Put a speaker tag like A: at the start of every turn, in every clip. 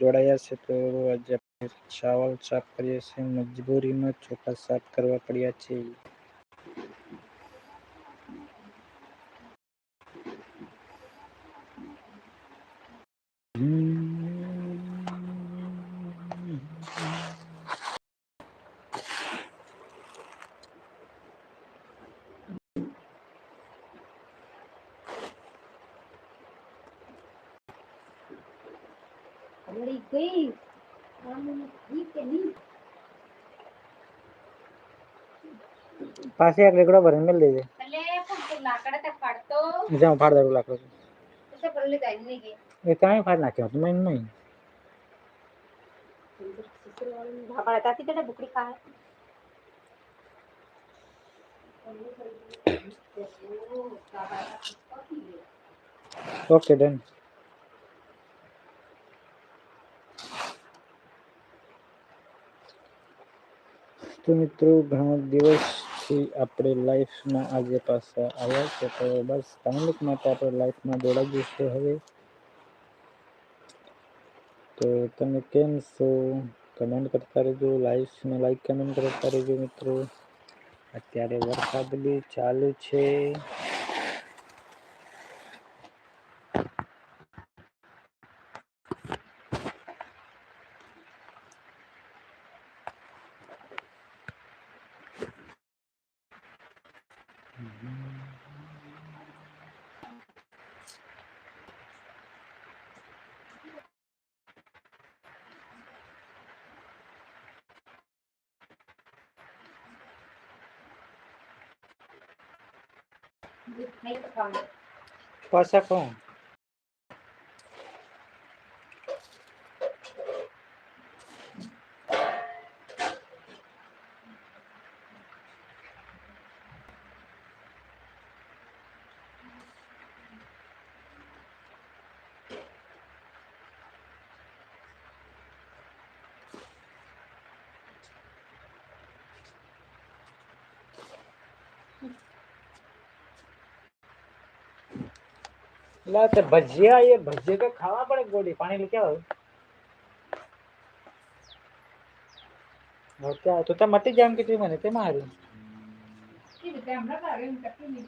A: જોડાયા છે તો આજે ચાવલ સાફ કરીએ છીએ મજબૂરીમાં ચોખા સાફ કરવા પડ્યા છે.
B: लड़ी गई।
A: पासे एक लेकडा भरून मेल दे दे
B: पहिले फक्त लाकडा त्या फाडतो
A: जाऊ फाड दारू लाकडा
B: तसं पडले काही नाही की
A: हे काय फाड नाके होत नाही नाही
B: भाबाळा तिकडे बुकडी काय
A: ओके डन। તો મિત્રો, ઘણા દિવસથી આપણે લાઈફમાં આજે પાછા આવ્યા છે, તો બસ કાયમિક માટે આપણે લાઈફમાં જોડાઈ જઈશું હવે. તો તમે કેમ છો? કમેન્ટ કરતા રહેજો લાઈફને લાઈક કમેન્ટ કરતા રહેજો મિત્રો. અત્યારે વરસાદ બી ચાલુ છે. Passa com. ला तो भजिया ये भजिए तो खावा पड़े गोली पानी लेके आओ। और क्या तो तो मटी जाम की टीम है ते मारी
B: की कैमरा का आगे निकल नहीं।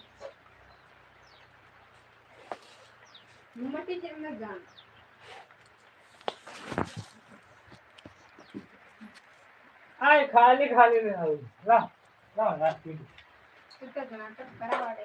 B: मटी जाम ना जाम।
A: आए खाली खाली ले आओ ला ला। ना कितना
B: तो नाटक करा वाले।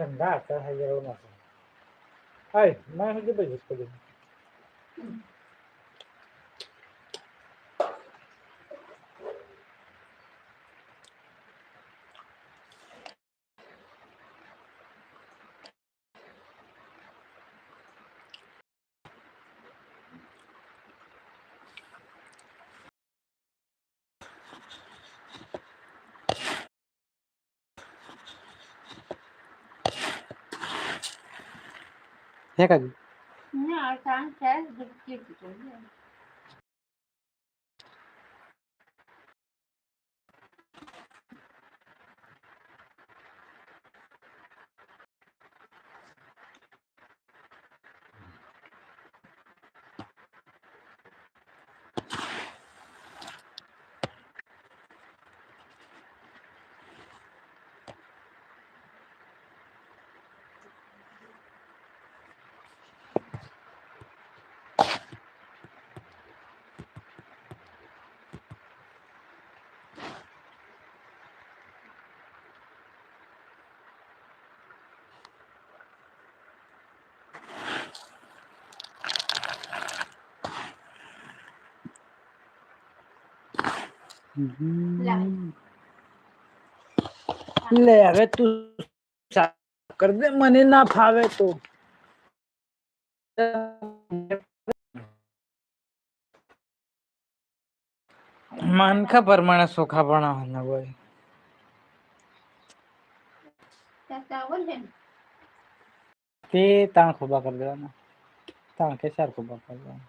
A: Гандата, гайровна. Ай, майже дебезі сподіваюся. आए
B: मैं मुझे बजे इसको दे है।
A: લે હવે તું કર દે મને ના ફાવે તો. માનખા પ્રમાણે સોખા ભણાવવાના હોય. તે તાણ ખોબા કરી દેવાના. તાણ કે સાર ખોબા કરી દેવાના.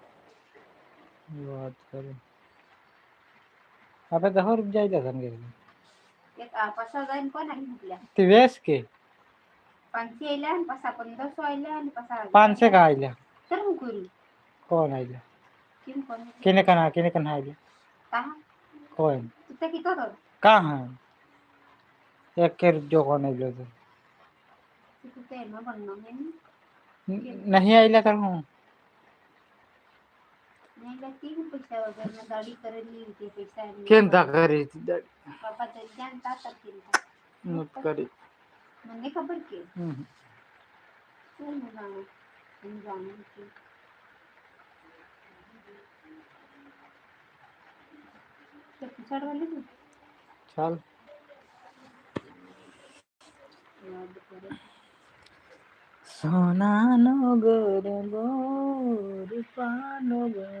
A: बात करें। अबे दहो रुक जाई दसन
B: एक आपसा जाईन कोण नाही म्हटल्या
A: तिवेस के।
B: पाचशे आयला आणि पासा पंधरा सो आयला आणि पासा का
A: आइला
B: तर गुरु
A: करू आइला
B: किन कोण
A: केने? कना केने कना आइला
B: कहा?
A: कोण
B: तिथे की तो
A: कहा? एक के जो कोण आइला तो
B: तिथे न बनना
A: नहीं। आइला तर हूँ। Sona no gore, gore, gore, gore,